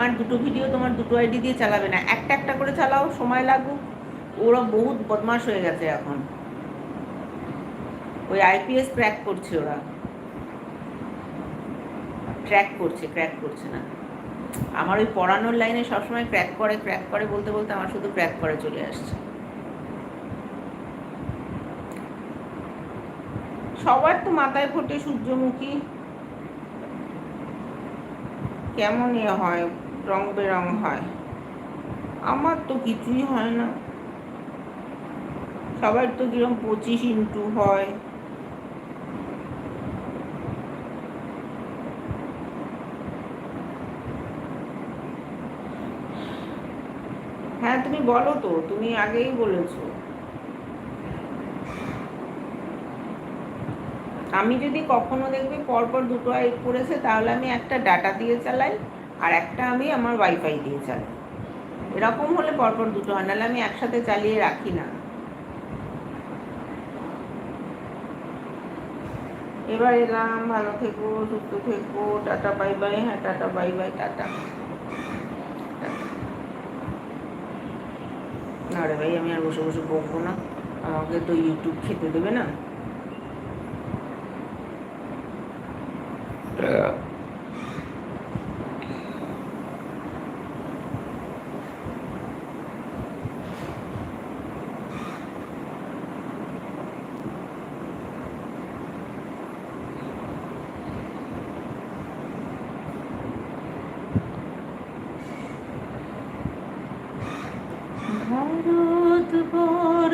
আমার দুটো ভিডিও তোমার দুটো আইডি দিয়ে চালাবে না। একটা একটা করে চালাও, সময় লাগুক। ওরা বহুত বদমাস হয়ে গেছে এখন। ওই আইপিএস ক্র্যাক করছে ওরা। ট্র্যাক করছে ক্র্যাক করছে না। আমার ওই পড়ানোর লাইনে সবসময় ক্র্যাক করে ক্র্যাক করে বলতে বলতে আমার শুধু ক্র্যাক করে চলে আসছে। সবার তো মাথায় ফোটে সূর্যমুখী। কেমন এ হয়? রং বেরং হয়। আমার তো কিছুই হয় না। সবার তো কিরম পঁচিশ ইন্টু হয়। হ্যাঁ তুমি বলো তো, তুমি আগেই বলেছ। আমি যদি কখনো দেখবি পরপর দুটো আইপ করেছে, তাহলে আমি একটা ডাটা দিয়ে চালাই। আর একটা আমি আমার ওয়াইফাই দিয়ে চালাই। এরকম হলে পরপর দুটো হয়, নাহলে আমি একসাথে চালিয়ে রাখি না। এবার এলাম, ভালো থেকো, সুস্থ থেকো, টাটা, বাই বাই হ্যাঁ টাটা, বাই বাই, টাটা। না রে ভাই, আমি আর বসে বসে বকবো না। আমাকে তো ইউটিউব খেতে দেবে না ভারতবর্ষ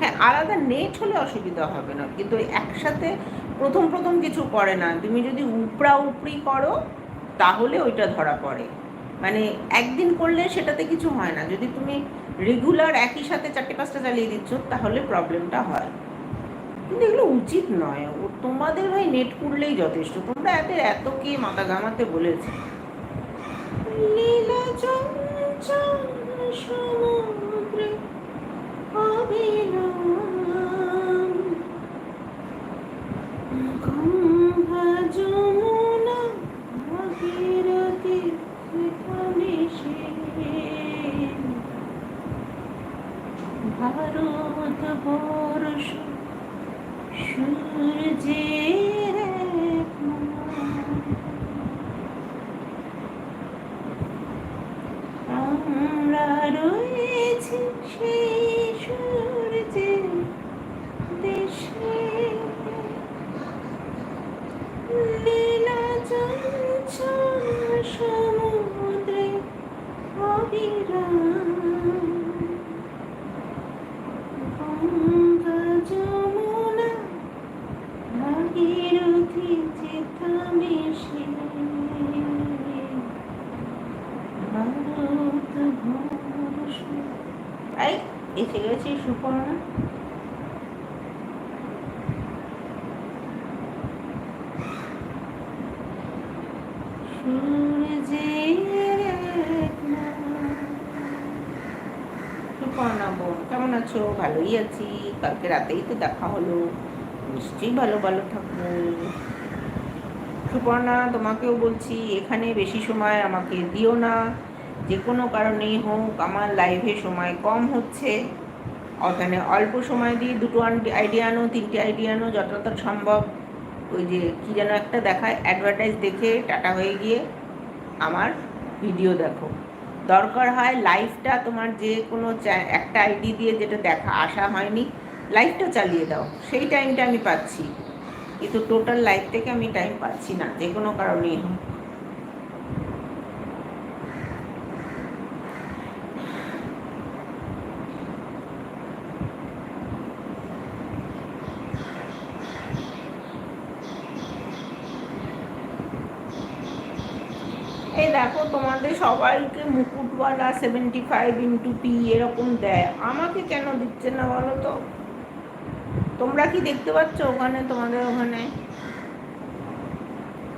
হ্যাঁ আলাদা নেট হলে অসুবিধা হবে না। কিন্তু একসাথে প্রথম প্রথম কিছু করে না। তুমি যদি উপরা উপরি করো, তাহলে ওইটা ধরা পড়ে। মানে একদিন করলে সেটাতে কিছু হয় না। যদি তুমি রেগুলার একই সাথে চারটে পাঁচটা চালিয়ে দিচ্ছ, তাহলে প্রবলেমটা হয়। কিন্তু এগুলো উচিত নয়। ও তোমাদের ভাই নেট করলেই যথেষ্ট। তোমরা এত এত কে মাথা ঘামাতে বলেছে? চঞ্চল সমুদ্রে অবিরাম ভারত বর্ষ সূর্যের আমরা রয়েছি সেই সূর্যের দেশে। লীলা চঞ্চল সমুদ্রে অবিরাম এই এসে গেছে সুপর্ণা। সুপর্ণা বোন, কেমন আছো? ভালোই আছি। কালকে রাতেই তো দেখা হলো। নিশ্চয়ই ভালো ভালো থাকব সুপর্ণা তোমাকেও বলছি, এখানে বেশি সময় আমাকে দিও না। যে কোনো কারণেই হোক, আমার লাইভে সময় কম হচ্ছে। ওখানে অল্প সময় দিয়ে দুটো আইডিয়া আনো, তিনটে আইডিয়া আনো, যতটা সম্ভব। ওই যে কী যেন একটা দেখায় অ্যাডভার্টাইজ দেখে টাটা হয়ে গিয়ে আমার ভিডিও দেখো। দরকার হয় লাইভটা তোমার যে কোনো একটা আইডি দিয়ে যেটা দেখা, আসা হয়নি লাইভটা চালিয়ে দাও। সেই টাইমটা আমি পাচ্ছি। কিন্তু টোটাল লাইফ থেকে আমি টাইম পাচ্ছি না, যে কোনো কারণেই হোক। এই দেখো তোমাদের সবাইকে মুকুটওয়ালা সেভেন্টি ফাইভ ইন্টু পি এরকম দেয়। আমাকে কেন দিচ্ছে না বলো তো? তোমরা কি দেখতে পাচ্ছ ওখানে, তোমাদের ওখানে?